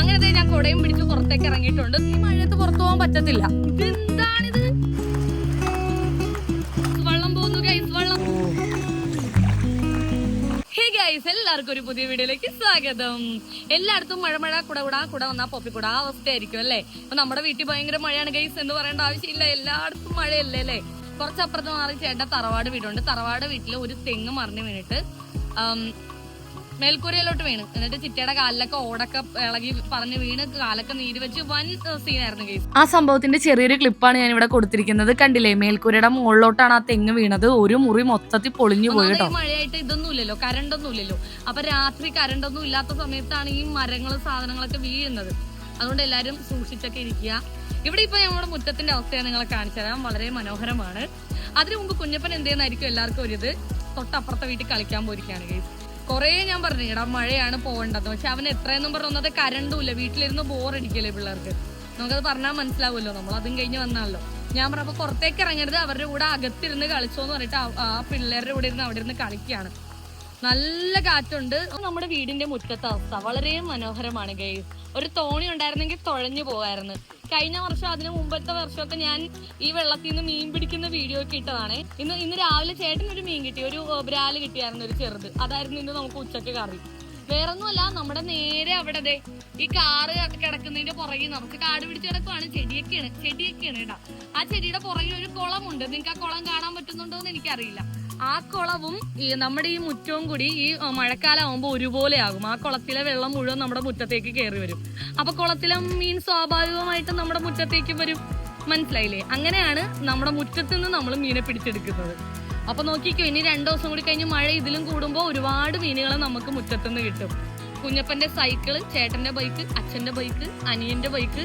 അങ്ങനത്തെ ഞാൻ കുടയും പിടിച്ച് പുറത്തേക്ക് ഇറങ്ങിയിട്ടുണ്ട്. ഈ മഴയത്ത് പുറത്തു പോകാൻ പറ്റത്തില്ല. ഇതെന്താണിത് വെള്ളം പോകുന്നു ഗൈസ് വെള്ളം. ഹേ എല്ലാവർക്കും ഒരു പുതിയ വീഡിയോയിലേക്ക് സ്വാഗതം. എല്ലായിടത്തും മഴ മഴ കുട കുട വന്നാ പൊപ്പിക്കുട ആ അവസ്ഥയായിരിക്കും അല്ലേ? അപ്പൊ നമ്മുടെ വീട്ടിൽ ഭയങ്കര മഴയാണ് ഗൈസ് എന്ന് പറയേണ്ട ആവശ്യമില്ല. എല്ലായിടത്തും മഴയല്ലേ അല്ലേ? കുറച്ചപ്പുറത്ത് മാറി ചേട്ടൻ തറവാട് വീടുണ്ട്. തറവാട് വീട്ടിൽ ഒരു തെങ്ങ് മറിഞ്ഞു വീണിട്ട് മേൽക്കൂരയിലോട്ട് വീണ്. എന്നിട്ട് ചിറ്റയുടെ കാലിലൊക്കെ ഓടൊക്കെ ഇളകി പറഞ്ഞ് വീണ് കാലൊക്കെ നീര് വെച്ച് വൻ സീനായിരുന്നു കേസ് ആ സംഭവത്തിന്റെ ചെറിയൊരു ക്ലിപ്പാണ് ഞാൻ ഇവിടെ കൊടുത്തിരിക്കുന്നത്. കണ്ടില്ലേ? മേൽക്കൂരയുടെ മുകളിലോട്ടാണ് ആ തെങ്ങ് വീണത്. ഒരു മുറി മൊത്തത്തിൽ പൊളിഞ്ഞു പോയി മഴയായിട്ട് ഇതൊന്നും ഇല്ലല്ലോ കരണ്ട് ഒന്നും ഇല്ലല്ലോ അപ്പൊ രാത്രി കരണ്ട് ഒന്നും ഇല്ലാത്ത സമയത്താണ് ഈ മരങ്ങളും സാധനങ്ങളൊക്കെ വീഴുന്നത്. അതുകൊണ്ട് എല്ലാരും സൂക്ഷിച്ചൊക്കെ ഇരിക്കുക. ഇവിടെ ഇപ്പൊ നമ്മുടെ മുറ്റത്തിന്റെ അവസ്ഥയാണ് നിങ്ങളെ കാണിച്ചു തരാം വളരെ മനോഹരമാണ്. അതിനു മുമ്പ് കുഞ്ഞപ്പൻ എന്തെന്നായിരിക്കും എല്ലാവർക്കും ഒരു ഇത് തൊട്ടപ്പുറത്തെ വീട്ടിൽ കളിക്കാൻ പോയിരിക്കുകയാണ് ഗൈസ് കുറേ ഞാൻ പറഞ്ഞു എടാ മഴയാണ് പോകേണ്ടത്. പക്ഷെ അവൻ എത്രയെന്നും പറഞ്ഞത് കരണ്ടും ഇല്ല. വീട്ടിലിരുന്ന് ബോറടിക്കല്ലേ പിള്ളേർക്ക്. നമുക്കത് പറഞ്ഞാൽ മനസ്സിലാവുമല്ലോ. നമ്മൾ അതും കഴിഞ്ഞ് വന്നാലോ ഞാൻ പറഞ്ഞപ്പോ പുറത്തേക്ക് ഇറങ്ങരുത്. അവരുടെ കൂടെ അകത്തിരുന്ന് കളിച്ചോന്ന് പറഞ്ഞിട്ട് ആ പിള്ളേരുടെ കൂടെ ഇരുന്ന് അവിടെ ഇരുന്ന് കളിക്കുകയാണ്. നല്ല കാറ്റുണ്ട്. നമ്മുടെ വീടിന്റെ മുറ്റത്തെ അവസ്ഥ വളരെ മനോഹരമാണ് ഗൈസ് ഒരു തോണി ഉണ്ടായിരുന്നെങ്കിൽ തുഴഞ്ഞു പോകായിരുന്നു. കഴിഞ്ഞ വർഷം അതിന് മുമ്പത്തെ വർഷമൊക്കെ ഞാൻ ഈ വെള്ളത്തിൽ നിന്ന് മീൻ പിടിക്കുന്ന വീഡിയോ ഒക്കെ ഇട്ടതാണ്. ഇന്ന് ഇന്ന് രാവിലെ ചേട്ടൻ ഒരു മീൻ കിട്ടി. ഒരു ബ്രാൽ കിട്ടിയായിരുന്നു ഒരു ചെറുത്. അതായിരുന്നു ഇന്ന് നമുക്ക് ഉച്ചയ്ക്ക് കറി. വേറൊന്നുമല്ല നമ്മുടെ നേരെ അവിടെ അതെ ഈ കാറ് കിടക്കുന്നതിന്റെ പുറകിൽ നമുക്ക് കാട് പിടിച്ച് കിടക്കുവാണ്. ചെടിയൊക്കെയാണ് ചെടിയൊക്കെയാണ് കേട്ടോ. ആ ചെടിയുടെ പുറകിൽ ഒരു കുളമുണ്ട്. നിങ്ങൾക്ക് ആ കുളം കാണാൻ പറ്റുന്നുണ്ടോ എന്ന് എനിക്കറിയില്ല. ആ കുളവും ഈ നമ്മുടെ ഈ മുറ്റവും കൂടി ഈ മഴക്കാലം ആകുമ്പോൾ ഒരുപോലെ ആകും ആ കുളത്തിലെ വെള്ളം മുഴുവൻ നമ്മുടെ മുറ്റത്തേക്ക് കയറി വരും. അപ്പൊ കുളത്തിലെ മീൻ സ്വാഭാവികമായിട്ടും നമ്മുടെ മുറ്റത്തേക്ക് വരും. മനസ്സിലായില്ലേ? അങ്ങനെയാണ് നമ്മുടെ മുറ്റത്ത് നിന്ന് നമ്മൾ മീനെ പിടിച്ചെടുക്കുന്നത്. അപ്പൊ നോക്കിക്കോ ഇനി രണ്ടു ദിവസം കൂടി കഴിഞ്ഞ് മഴ ഇതിലും കൂടുമ്പോൾ ഒരുപാട് മീനുകളെ നമുക്ക് മുറ്റത്തുനിന്ന് കിട്ടും. കുഞ്ഞപ്പന്റെ സൈക്കിൾ ചേട്ടന്റെ ബൈക്ക് അച്ഛന്റെ ബൈക്ക് അനിയന്റെ ബൈക്ക്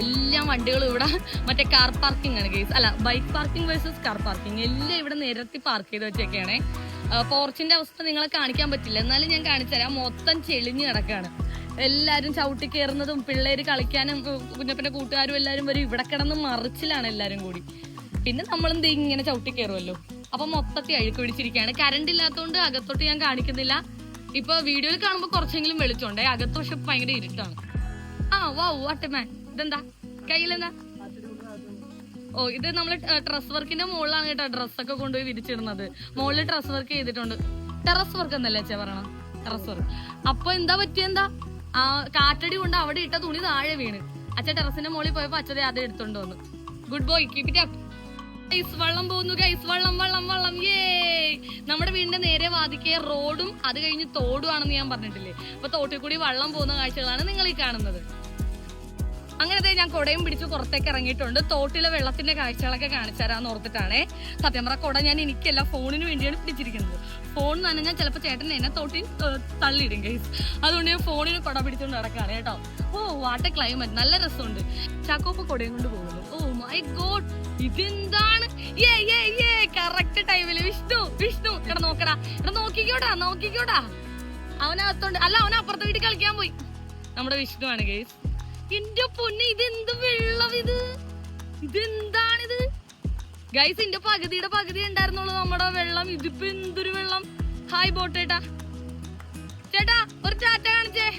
എല്ലാം വണ്ടികളും ഇവിടെ മറ്റേ കാർ പാർക്കിംഗ് ആണ് കേസ് അല്ല bike parking versus car parking എല്ലാം ഇവിടെ നിരത്തി പാർക്ക് ചെയ്ത് വെച്ചേക്കാണ് പോർച്ചിന്റെ അവസ്ഥ നിങ്ങളെ കാണിക്കാൻ പറ്റില്ല. എന്നാലും ഞാൻ കാണിച്ചുതരാം. മൊത്തം ചെളിഞ്ഞ് കിടക്കാണ് എല്ലാരും ചവിട്ടി കയറുന്നതും പിള്ളേര് കളിക്കാനും കുഞ്ഞപ്പന്റെ കൂട്ടുകാരും എല്ലാരും വരും. ഇവിടെ കിടന്ന് മറിച്ചിലാണ് എല്ലാരും കൂടി. പിന്നെ നമ്മളും ദേ ഇങ്ങനെ ചവിട്ടി കയറുമല്ലോ അപ്പൊ മൊത്തത്തിൽ അഴുക്ക് പിടിച്ചിരിക്കുകയാണ്. കറണ്ട് ഇല്ലാത്തതുകൊണ്ട് അകത്തോട്ട് ഞാൻ കാണിക്കുന്നില്ല. ഇപ്പൊ വീഡിയോയിൽ കാണുമ്പോൾ കുറച്ചെങ്കിലും വെളിച്ചമുണ്ടേ. അകത്ത് പക്ഷെ ഭയങ്കര ഇരുട്ടാണ്. ആ വാ വാട്ടമാൻ ഇതെന്താ? കയ്യിലെന്താ? ഓ ഇത് നമ്മൾ ഡ്രസ് വർക്കിന്റെ മുകളിലാണ് കേട്ടോ ഡ്രസ്സൊക്കെ കൊണ്ടുപോയി വിരിച്ചിടുന്നത്. മുകളിൽ ഡ്രസ് വർക്ക് ചെയ്തിട്ടുണ്ട്. ടെറസ് വർക്ക് എന്നല്ലേ ചേ പറയണം ടെറസ് വർക്ക് അപ്പൊ എന്താ പറ്റിയെന്താ ആ കാറ്റടി കൊണ്ട് അവിടെ ഇട്ട തുണി താഴെ വീണ്. അച്ഛ ടെറസിന്റെ മുകളിൽ പോയപ്പോ അച്ഛൻ അത് എടുത്തോണ്ട് വന്നു. Good boy keep it up guys വെള്ളം പോകുന്നു ഗൈസ് വെള്ളം വെള്ളം വെള്ളം. ഏ നമ്മുടെ വീടിന്റെ നേരെ വാദിക്കെ റോഡും അത് കഴിഞ്ഞ് തോടും ആണെന്ന് ഞാൻ പറഞ്ഞിട്ടില്ലേ? അപ്പൊ തോട്ടിൽ കൂടി വെള്ളം പോകുന്ന കാഴ്ചകളാണ് നിങ്ങൾ ഈ കാണുന്നത്. അങ്ങനത്തെ ഞാൻ കുടയും പിടിച്ച് പുറത്തേക്ക് ഇറങ്ങിയിട്ടുണ്ട്. തോട്ടിലെ വെള്ളത്തിന്റെ കാഴ്ചകളൊക്കെ കാണിച്ചു തരാന്ന് ഓർത്തിട്ടാണേ. സത്യം പറ കുട ഞാൻ എനിക്കല്ല ഫോണിന് വേണ്ടിയാണ് പിടിച്ചിരിക്കുന്നത്. ഫോൺ നനഞ്ഞാൽ ചിലപ്പോൾ ചേട്ടൻ എന്നെ തോട്ടിൽ തള്ളിയിടും കേസ് അതുകൊണ്ട് ഞാൻ ഫോണിന് കുട പിടിച്ചുകൊണ്ട് നടക്കുകയാണ് കേട്ടോ. ഓ വാട്ടർ ക്ലൈമറ്റ് നല്ല രസമുണ്ട്. ചാക്കോപ്പ് കുടയും കൊണ്ട് പോകുന്നു. ഓ മൈ ഗോഡ് ഇതെന്താണ്? കറക്റ്റ് ടൈമിൽ വിഷ്ണു വിഷ്ണു. ഇവിടെ നോക്കടാ. ഇവിടെ നോക്കിക്കോടാ നോക്കിക്കോടാ. അവനകത്തോണ്ട് അല്ല അവനപ്പുറത്തെ വീട്ടിൽ കളിക്കാൻ പോയി. നമ്മുടെ വിഷ്ണു ആണ് ഗൈസ് എന്റെ പൊന്നെ ഇതെന്ത് വെള്ളം ഇത്? ഇതെന്താണിത്? ഗൈസ് എന്റെ പകുതിയുടെ പകുതി ഉണ്ടായിരുന്നുള്ളൂ നമ്മുടെ വെള്ളം. ഇതിപ്പോ എന്തൊരു വെള്ളം? ഹായ് ബോട്ട് ചേട്ടാ ഒരു ടാറ്റ കാണിച്ചേ.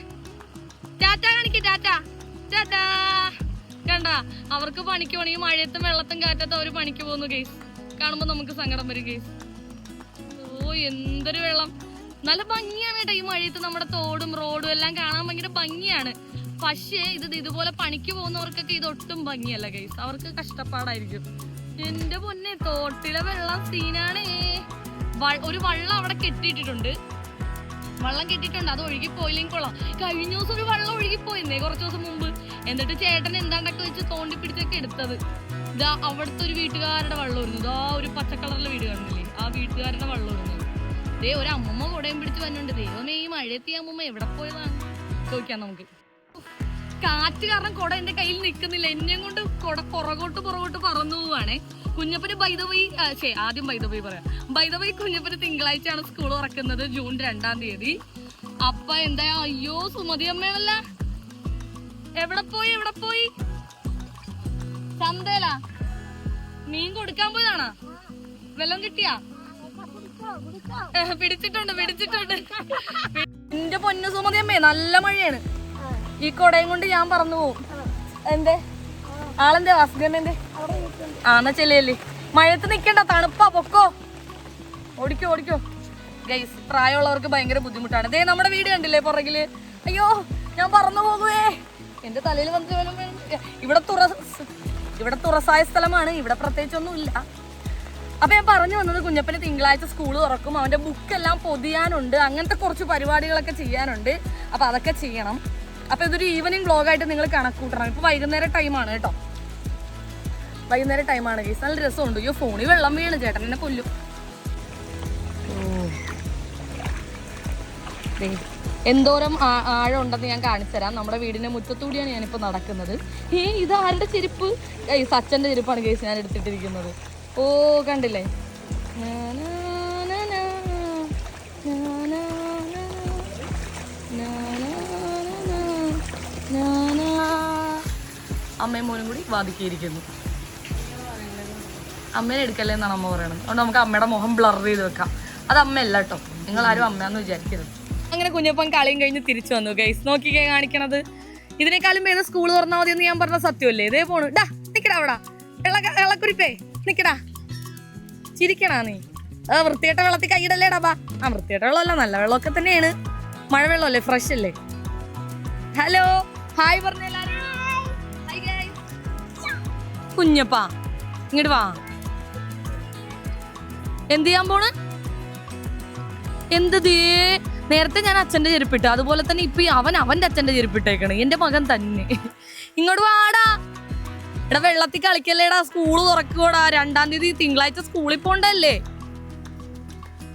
ടാറ്റ കാണിക്കേ ടാറ്റ. ടാറ്റാ. കണ്ട അവർക്ക് പണിക്ക് ഈ മഴയത്തും വെള്ളത്തും കാറ്റത്തും അവർ പണിക്ക് പോകുന്നു ഗൈസ് കാണുമ്പോ നമുക്ക് സങ്കടം വരും ഗൈസ് ഓ എന്തൊരു വെള്ളം. നല്ല ഭംഗിയാണ് കേട്ടോ ഈ മഴയത്ത് നമ്മുടെ തോടും റോഡും എല്ലാം കാണാൻ ഭയങ്കര ഭംഗിയാണ്. പക്ഷേ ഇത് ഇതുപോലെ പണിക്ക് പോകുന്നവർക്കൊക്കെ ഇത് ഒട്ടും ഭംഗിയല്ല ഗൈസ് അവർക്ക് കഷ്ടപ്പാടായിരിക്കും. എന്റെ പൊന്നെ തോട്ടിലെ വെള്ളം സീനാണേ. ഒരു വള്ളം അവിടെ കെട്ടിയിട്ടിട്ടുണ്ട്. വള്ളം കെട്ടിയിട്ടുണ്ട്. അത് ഒഴുകി പോയില്ലെങ്കിൽ കൊള്ളാം. കഴിഞ്ഞ ദിവസം ഒരു വള്ളം ഒഴുകി പോയിരുന്നേ കുറച്ച് ദിവസം മുമ്പ്. എന്നിട്ട് ചേട്ടൻ എന്താണ്ടൊക്കെ വെച്ച് തോണ്ടി പിടിച്ചൊക്കെ എടുത്തത്. ഇതാ അവിടുത്തെ ഒരു വീട്ടുകാരുടെ വള്ളം വരുന്നു. ഇതാ ഒരു പച്ചക്കളറിലെ വീട് കാണുന്നില്ലേ ആ വീട്ടുകാരുടെ വള്ളം വരുന്നു. ദേ ഒരു അമ്മമ്മ കുടയും പിടിച്ച് വന്നിട്ടുണ്ട്. ദൈവമേ ഈ മഴയത്തി അമ്മമ്മ എവിടെ പോയതാണ്? ചോദിക്കാം നമുക്ക്. കാറ്റ് കാരണം കുട എന്റെ കയ്യിൽ നിൽക്കുന്നില്ല. എന്നെയും കൊണ്ട് കുട പുറകോട്ട് പുറകോട്ട് പറന്നു പോവാണേ. കുഞ്ഞപ്പന് ബൈദവൈ ശേ ആദ്യം ബൈദവൈ പറയാം. ബൈദവൈ കുഞ്ഞപ്പന് തിങ്കളാഴ്ചയാണ് സ്കൂൾ തുറക്കുന്നത് ജൂൺ രണ്ടാം തീയതി. അപ്പ എന്താ അയ്യോ സുമതി അമ്മയാണല്ല. എവിടെ പോയി എവിടെ പോയി? ചന്തയിലാ? മീൻ കൊടുക്കാൻ പോയതാണോ? വെള്ളം കിട്ടിയാ? പിടിച്ചിട്ടുണ്ട് പിടിച്ചിട്ടുണ്ട്. എന്റെ പൊന്നു സുമതി അമ്മേ നല്ല മഴയാണ്. ഈ കൊടയും കൊണ്ട് ഞാൻ പറന്നു പോവും എന്തേ? ആളെന്തേ? ഹസ്ബൻഡ് ആന്ന ചെല്ലേ മഴയത്ത് നിക്കണ്ട തണുപ്പാ പൊക്കോ. ഓടിക്കോ ഓടിക്കോ. ഗൈസ് പ്രായമുള്ളവർക്ക് ഭയങ്കര ബുദ്ധിമുട്ടാണ്. ദേ നമ്മുടെ വീട് കണ്ടില്ലേ പുറകിൽ? അയ്യോ ഞാൻ പറന്നു പോകുവേ. എന്റെ തലയിൽ വന്ന് വല്ലതും വീണ്- ഇവിടെ തുറ ഇവിടെ തുറസായ സ്ഥലമാണ്. ഇവിടെ പ്രത്യേകിച്ചൊന്നും ഇല്ല. അപ്പൊ ഞാൻ പറഞ്ഞു വന്നത് കുഞ്ഞപ്പന് തിങ്കളാഴ്ച സ്കൂൾ തുറക്കും. അവന്റെ ബുക്കെല്ലാം പൊതിയാനുണ്ട്. അങ്ങനത്തെ കുറച്ച് പരിപാടികളൊക്കെ ചെയ്യാനുണ്ട്. അപ്പൊ അതൊക്കെ ചെയ്യണം. അപ്പൊ ഇതൊരു ഈവനിങ് വ്ളോഗായിട്ട് നിങ്ങൾ കണക്കൂട്ടണം. ഇപ്പൊ വൈകുന്നേരം ടൈമാണ് കേട്ടോ. വൈകുന്നേരം ടൈമാണ് ഗീസ് നല്ല രസമുണ്ട്. അയ്യോ ഫോണിൽ വെള്ളം വീണ്. ചേട്ടൻ എന്നെ കൊല്ലും. എന്തോരം ആഴം ഉണ്ടെന്ന് ഞാൻ കാണിച്ചുതരാം നമ്മുടെ വീടിന്റെ മുറ്റത്തൂടിയാണ് ഞാനിപ്പോ നടക്കുന്നത്. ഏ ഇത് ആരുടെ ചെരുപ്പ്? ഗൈസ് അച്ഛന്റെ ചെരുപ്പാണ് കേസ് ഞാൻ എടുത്തിട്ടിരിക്കുന്നത്. ഓ കണ്ടില്ലേ? അമ്മയും മോനും കൂടി വാദിക്കിയിരിക്കുന്നു. അമ്മേനെ എടുക്കല്ലേ എന്നാണ് അമ്മ പറയണത്. അതുകൊണ്ട് നമുക്ക് അമ്മയുടെ മുഖം ബ്ലർ ചെയ്ത് വെക്കാം. അത് അമ്മയല്ല കേട്ടോ നിങ്ങൾ ആരും അമ്മയാന്ന് വിചാരിക്കരുത്. അങ്ങനെ കുഞ്ഞപ്പൻ കളിയും കഴിഞ്ഞ് തിരിച്ചു വന്നു. ഗൈസ് നോക്കിക്കേ കാണിക്കണത്. ഇതിനേക്കാളും ഭേദം സ്കൂൾ തുറന്നാൽ മതി എന്ന് ഞാൻ പറഞ്ഞ സത്യമല്ലേ? ഇതേ പോണു ഡാ നിക്കടാ അവിടെ. ഇളക്കുരിപ്പേ നിക്കടാ. ചിരിക്കണാ നീ. ആ വൃത്തികെട്ട വെള്ളത്തിൽ കൈയിടല്ലേടാ ബാ. ആ വൃത്തികെട്ട വെള്ളമല്ല നല്ല വെള്ളമൊക്കെ തന്നെയാണ്. മഴ വെള്ളമല്ലേ ഫ്രഷ് അല്ലേ? ഹലോ ഹായ് പറഞ്ഞ. കുഞ്ഞപ്പാ. ഇങ്ങോട്ട് വാ. എന്ത് ചെയ്യാൻ പോണ്? എന്ത് ദേ? നേരത്തെ ഞാൻ അച്ഛന്റെ ചെരുപ്പിട്ടു. അതുപോലെ തന്നെ ഇപ്പൊ അവൻ അവന്റെ അച്ഛന്റെ ചെരുപ്പിട്ടേക്കണ്. എന്റെ മകൻ തന്നെ. ഇങ്ങോട്ട് വാടാ. എടാ വെള്ളത്തിൽ കളിക്കല്ലേടാ സ്കൂൾ തുറക്കൂടാ രണ്ടാം തീയതി തിങ്കളാഴ്ച സ്കൂളിൽ പോണ്ടല്ലേ?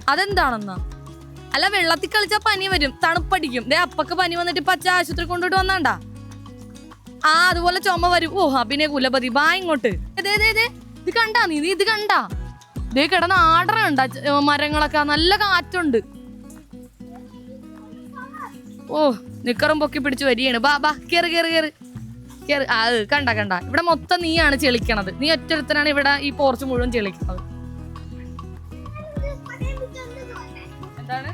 അതെന്താണെന്നാ? അല്ല വെള്ളത്തിൽ കളിച്ചാ പനി വരും. തണുപ്പടിക്കും. ദേ അപ്പക്ക് പനി വന്നിട്ട് പച്ച ആശുപത്രി കൊണ്ടുപോയിട്ട് വന്നാണ്ടാ? ആ അതുപോലെ ചുമ വരും. ഓ അഭിനയ കുലപതി. ബാ ഇങ്ങോട്ട്. ഇത് കണ്ടാ നീ? ഇത് കണ്ടാ? ഇതേ കിടന്ന ആടറ കണ്ട മരങ്ങളൊക്കെ. നല്ല കാറ്റുണ്ട്. ഓ നിക്കറും പൊക്കി പിടിച്ച് വരികയാണ്. ബാ ബാ കേറ് കേറ് കേറ്. കേറ്. ആ കണ്ട കണ്ട. ഇവിടെ മൊത്തം നീയാണ് ചെളിക്കണത്. നീ ഒറ്റൊരുത്തനാണ് ഇവിടെ ഈ പോർച്ച് മുഴുവൻ ചെളിക്കണത് എന്താണ്?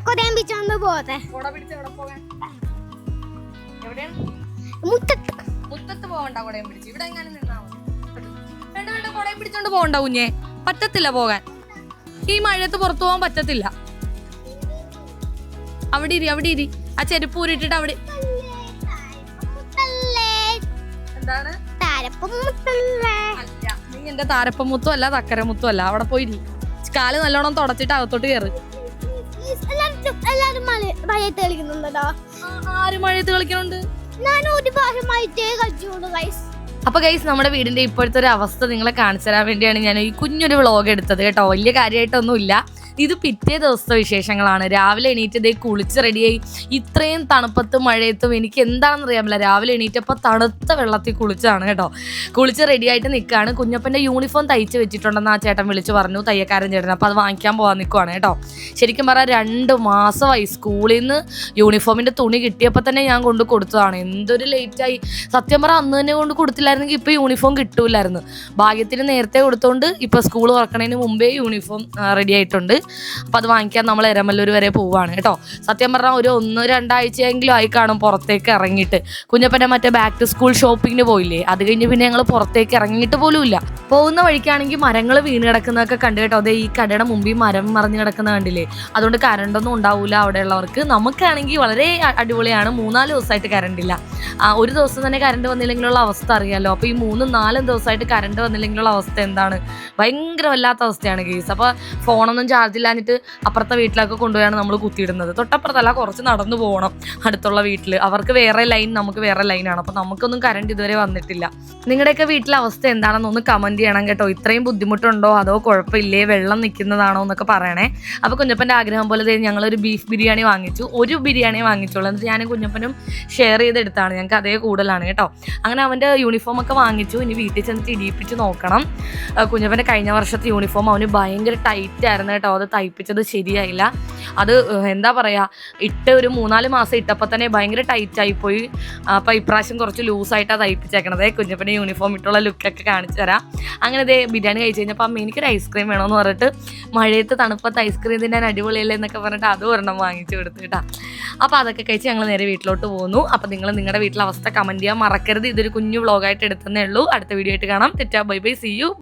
മുറ്റത്ത്. മുറ്റത്ത് പോകണ്ട കുടയും പിടിച്ച്. ഇവിടെ എങ്ങനെ നിന്നാ മതി. വേണ്ട വേണ്ട കുടയും പിടിച്ചോണ്ട് പോകണ്ട കുഞ്ഞെ. പറ്റത്തില്ല പോകാൻ. ഈ മഴയത്ത് പുറത്തു പോകാൻ പറ്റത്തില്ല. അവിടെ ഇരി അവിടെ ഇരി. ആ ചെരുപ്പ് ഊരിട്ടിട്ട് അവിടെ എന്താണ്? അല്ല നീ എന്റെ താരപ്പമുത്തും അല്ല തക്കരമുത്തും അല്ല അവിടെ പോയി. കാൽ നല്ലോണം തുടച്ചിട്ട് അകത്തോട്ട് കയറി എല്ലാരും മഴയത്ത് കളിക്കുന്നുണ്ടോ? ആര് മഴയത്ത് കളിക്കണുണ്ട് അപ്പൊ ഗൈസ് നമ്മുടെ വീടിന്റെ ഇപ്പോഴത്തെ ഒരു അവസ്ഥ നിങ്ങളെ കാണിച്ചു തരാൻ വേണ്ടിയാണ് ഞാൻ ഈ കുഞ്ഞൊരു വ്ളോഗ് എടുത്തത് കേട്ടോ. വലിയ കാര്യമായിട്ടൊന്നുമില്ല ഇത് പിറ്റേ ദിവസത്തെ വിശേഷങ്ങളാണ്. രാവിലെ എണീറ്റ് ഇതേ കുളിച്ച് റെഡിയായി ഇത്രയും തണുപ്പത്തും മഴയത്തും എനിക്ക് എന്താണെന്ന് അറിയാമല്ല രാവിലെ എണീറ്റപ്പോൾ തണുത്ത വെള്ളത്തിൽ കുളിച്ചാണ് കേട്ടോ. കുളിച്ച് റെഡിയായിട്ട് നിൽക്കുകയാണ് കുഞ്ഞപ്പന്റെ യൂണിഫോം തയ്ച്ച് വെച്ചിട്ടുണ്ടെന്ന് ആ ചേട്ടൻ വിളിച്ച് പറഞ്ഞു. തയ്യക്കാരൻ ചേട്ടൻ. അപ്പോൾ അത് വാങ്ങിക്കാൻ പോകാൻ നിൽക്കുവാണ് കേട്ടോ. ശരിക്കും പറഞ്ഞാൽ രണ്ട് മാസമായി സ്കൂളിൽ നിന്ന് യൂണിഫോമിന്റെ തുണി കിട്ടിയപ്പോൾ തന്നെ ഞാൻ കൊണ്ട് കൊടുത്തതാണ്. എന്തൊരു ലേറ്റായി സത്യം പറഞ്ഞാൽ അന്ന് തന്നെ കൊണ്ട് കൊടുത്തില്ലായിരുന്നെങ്കിൽ ഇപ്പോൾ യൂണിഫോം കിട്ടൂലായിരുന്നു ഭാഗ്യത്തിന് നേരത്തെ കൊടുത്തോണ്ട് ഇപ്പോൾ സ്കൂൾ തുറക്കണതിന് മുമ്പേ യൂണിഫോം റെഡി ആയിട്ടുണ്ട്. അപ്പോൾ അത് വാങ്ങിക്കാൻ നമ്മൾ എരമല്ലൂർ വരെ പോവാണ് കേട്ടോ. സത്യം പറഞ്ഞാൽ ഒരു ഒന്ന് രണ്ടാഴ്ചയെങ്കിലും ആയി കാണും പുറത്തേക്ക് ഇറങ്ങിയിട്ട്. കുഞ്ഞപ്പന്റെ മറ്റേ ബാക്ക് ടു സ്കൂൾ ഷോപ്പിങ്ങിന് പോയില്ലേ? അത് കഴിഞ്ഞ് പിന്നെ ഞങ്ങൾ പുറത്തേക്ക് ഇറങ്ങിയിട്ട് പോലും ഇല്ല പോകുന്ന വഴിക്കാണെങ്കിൽ മരങ്ങൾ വീണ് കിടക്കുന്നതൊക്കെ കണ്ടു കേട്ടോ. അതെ ഈ കടയുടെ മുമ്പിൽ മരം മറിഞ്ഞു കിടക്കുന്ന കണ്ടില്ലേ? അതുകൊണ്ട് കറണ്ടൊന്നും ഉണ്ടാവില്ല അവിടെയുള്ളവർക്ക്. നമുക്കാണെങ്കിൽ വളരെ അടിപൊളിയാണ്. മൂന്നാൽ ദിവസമായിട്ട് കറണ്ട് ഇല്ല. ആ, ഒരു ദിവസം തന്നെ കറണ്ട് വന്നില്ലെങ്കിലുള്ള അവസ്ഥ അറിയാമല്ലോ അപ്പോൾ ഈ മൂന്നും നാലും ദിവസമായിട്ട് കറണ്ട് വന്നില്ലെങ്കിലുള്ള അവസ്ഥ എന്താണ്? ഭയങ്കര വല്ലാത്ത അവസ്ഥയാണ് കേസ് അപ്പോൾ ഫോണൊന്നും ചാർജ് ഇല്ലാഞ്ഞിട്ട് അപ്പുറത്തെ വീട്ടിലൊക്കെ കൊണ്ടുപോയാണ് നമ്മൾ കുത്തിയിടുന്നത്. തൊട്ടപ്പുറത്തല്ല കുറച്ച് നടന്നു പോകണം അടുത്തുള്ള വീട്ടിൽ അവർക്ക് വേറെ ലൈൻ നമുക്ക് വേറെ ലൈനാണ് അപ്പോൾ നമുക്കൊന്നും കറണ്ട് ഇതുവരെ വന്നിട്ടില്ല. നിങ്ങളുടെയൊക്കെ വീട്ടിലെ അവസ്ഥ എന്താണെന്ന് ഒന്ന് കമന്റ് ചെയ്യണം കേട്ടോ. ഇത്രയും ബുദ്ധിമുട്ടുണ്ടോ? അതോ കുഴപ്പമില്ലേ? വെള്ളം നിൽക്കുന്നതാണോ എന്നൊക്കെ പറയണേ. അപ്പോൾ കുഞ്ഞപ്പന്റെ ആഗ്രഹം പോലെ ഞങ്ങളൊരു ബീഫ് ബിരിയാണി വാങ്ങിച്ചു. ഒരു ബിരിയാണി വാങ്ങിച്ചോളൂ എന്നിട്ട് ഞാനും കുഞ്ഞപ്പനും ഷെയർ ചെയ്തെടുത്താണ്. ഞങ്ങൾക്ക് അതേ കൂടുതലാണ് കേട്ടോ. അങ്ങനെ അവന്റെ യൂണിഫോം ഒക്കെ വാങ്ങിച്ചു. ഇനി വീട്ടിൽ ചെന്ന് ഇടിയിപ്പിച്ച് നോക്കണം. കുഞ്ഞപ്പന്റെ കഴിഞ്ഞ വർഷത്തെ യൂണിഫോം അവന് ഭയങ്കര ടൈറ്റ് ആയിരുന്നു കേട്ടോ. അത് തയ്പ്പിച്ചത് ശരിയായില്ല. അത് എന്താ പറയുക ഇട്ട് ഒരു മൂന്നാൽ മാസം ഇട്ടപ്പോൾ തന്നെ ഭയങ്കര ടൈറ്റ് പോയി. അപ്പോൾ ഇപ്രാവശ്യം കുറച്ച് ലൂസായിട്ടാണ് തയ്പ്പിച്ചേക്കണത്. കുഞ്ഞപ്പന്റെ യൂണിഫോം ഇട്ടുള്ള ലുക്കൊക്കെ കാണിച്ചു തരാം. അങ്ങനെ ദേ ബിരിയാണി കഴിച്ച് കഴിഞ്ഞപ്പോൾ അമ്മ എനിക്കൊരു ഐസ്ക്രീം വേണമെന്ന് പറഞ്ഞിട്ട് മഴയത്ത് തണുപ്പത്ത് ഐസ്ക്രീം തിന്നാൻ അടിപൊളിയല്ലേ എന്നൊക്കെ പറഞ്ഞിട്ട് അത് ഒരെണ്ണം വാങ്ങിച്ചു കൊടുത്തു കേട്ടോ. അപ്പോൾ അതൊക്കെ കഴിച്ച് ഞങ്ങൾ നേരെ വീട്ടിലോട്ട് പോകുന്നു അപ്പോൾ നിങ്ങൾ നിങ്ങളുടെ വീട്ടിലെ അവസ്ഥ കമന്റ് ചെയ്യാൻ മറക്കരുത്. ഇതൊരു കുഞ്ഞു വ്ളോഗായിട്ട് എടുത്തതേ ഉള്ളൂ. അടുത്ത വീഡിയോ ആയിട്ട് കാണാം. തെറ്റാ ബൈ ബൈ സി യു